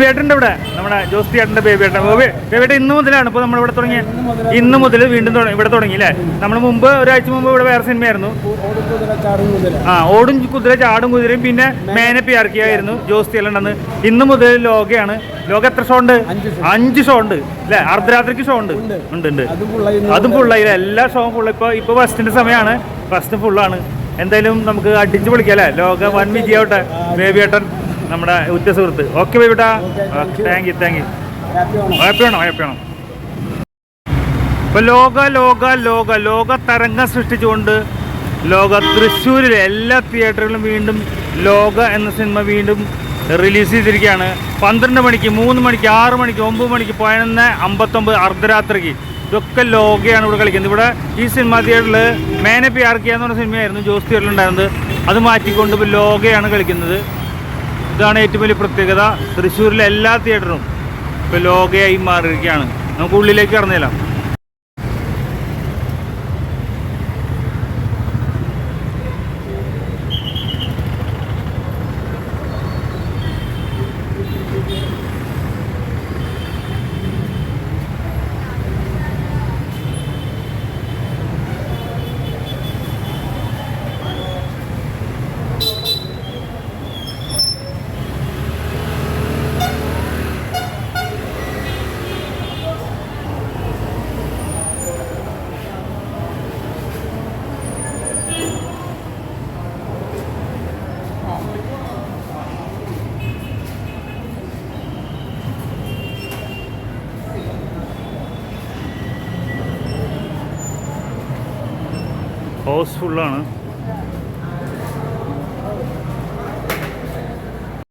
ഇവിടെ നമ്മുടെ ജോസ് തിയേട്ടന്റെ ബേബിയേട്ടൻ. ബേബി ബേബിയേട്ടൻ ഇന്ന് മുതലാണ്. ഇപ്പോൾ നമ്മളിവിടെ തുടങ്ങിയ ഇന്ന് മുതൽ വീണ്ടും ഇവിടെ തുടങ്ങി അല്ലേ? നമ്മൾ മുമ്പ് ഒരാഴ്ച മുമ്പ് ഇവിടെ വേറെ സിനിമയായിരുന്നു. ആ ഓടും കുതിര ചാടും കുതിരയും പിന്നെ മേനെ പിയാർക്കിയായിരുന്നു ജോസ് തിയേലുണ്ടെന്ന് ഇന്ന് മുതൽ ലോകയാണ്. ലോക എത്ര ഷോ ഉണ്ട്? അഞ്ച് ഷോ. ഉണ്ട് അല്ലേ? അർദ്ധരാത്രിക്ക് ഷോ ഉണ്ട്. ഉണ്ട്. ഉണ്ട് അതും ഫുള്ളായി എല്ലാ ഷോയും ഫുള്ള് ഇപ്പോൾ ഇപ്പോൾ ഫസ്റ്റിന്റെ സമയമാണ് ഫസ്റ്റ് ഫുള്ളാണ് എന്തായാലും നമുക്ക് അടിച്ചു പൊളിക്കാം അല്ലേ? ലോക വൻ വിജയാവട്ടെ ബേബിയേട്ടൻ. നമ്മുടെ ഉറ്റ സുഹൃത്ത്. Okay ബേബിട്ടാ thank you thank you happy ആണോ ഹാപ്പി ആണോ ഇപ്പൊ ലോക ലോക ലോക ലോക തരംഗം സൃഷ്ടിച്ചുകൊണ്ട് ലോക തൃശ്ശൂരിലെ എല്ലാ തിയേറ്ററുകളിലും വീണ്ടും ലോക എന്ന സിനിമ വീണ്ടും റിലീസ് ചെയ്തിരിക്കുകയാണ്. പന്ത്രണ്ട് മണിക്ക് മൂന്ന് മണിക്ക് ആറ് മണിക്ക് ഒമ്പത് മണിക്ക് പതിനൊന്ന് അമ്പത്തൊമ്പത് അർദ്ധരാത്രിക്ക് ഇതൊക്കെ ലോകയാണ് ഇവിടെ കളിക്കുന്നത്. ഇവിടെ ഈ സിനിമ തിയേറ്ററിൽ മേനെ ആർക്കിയെന്ന് എന്ന് പറഞ്ഞ സിനിമയായിരുന്നു ജോസ് തിയേറ്ററിൽ ഉണ്ടായിരുന്നത്. അത് മാറ്റിക്കൊണ്ട് ഇപ്പോൾ ലോകയാണ് കളിക്കുന്നത്. ഇതാണ് ഏറ്റവും വലിയ പ്രത്യേകത. തൃശ്ശൂരിലെ എല്ലാ തിയേറ്ററും ഇപ്പോൾ ലോകയായി മാറിയിരിക്കുകയാണ്. നമുക്ക് ഉള്ളിലേക്ക് ਹਾਊਸਫੁੱਲ ਹਨ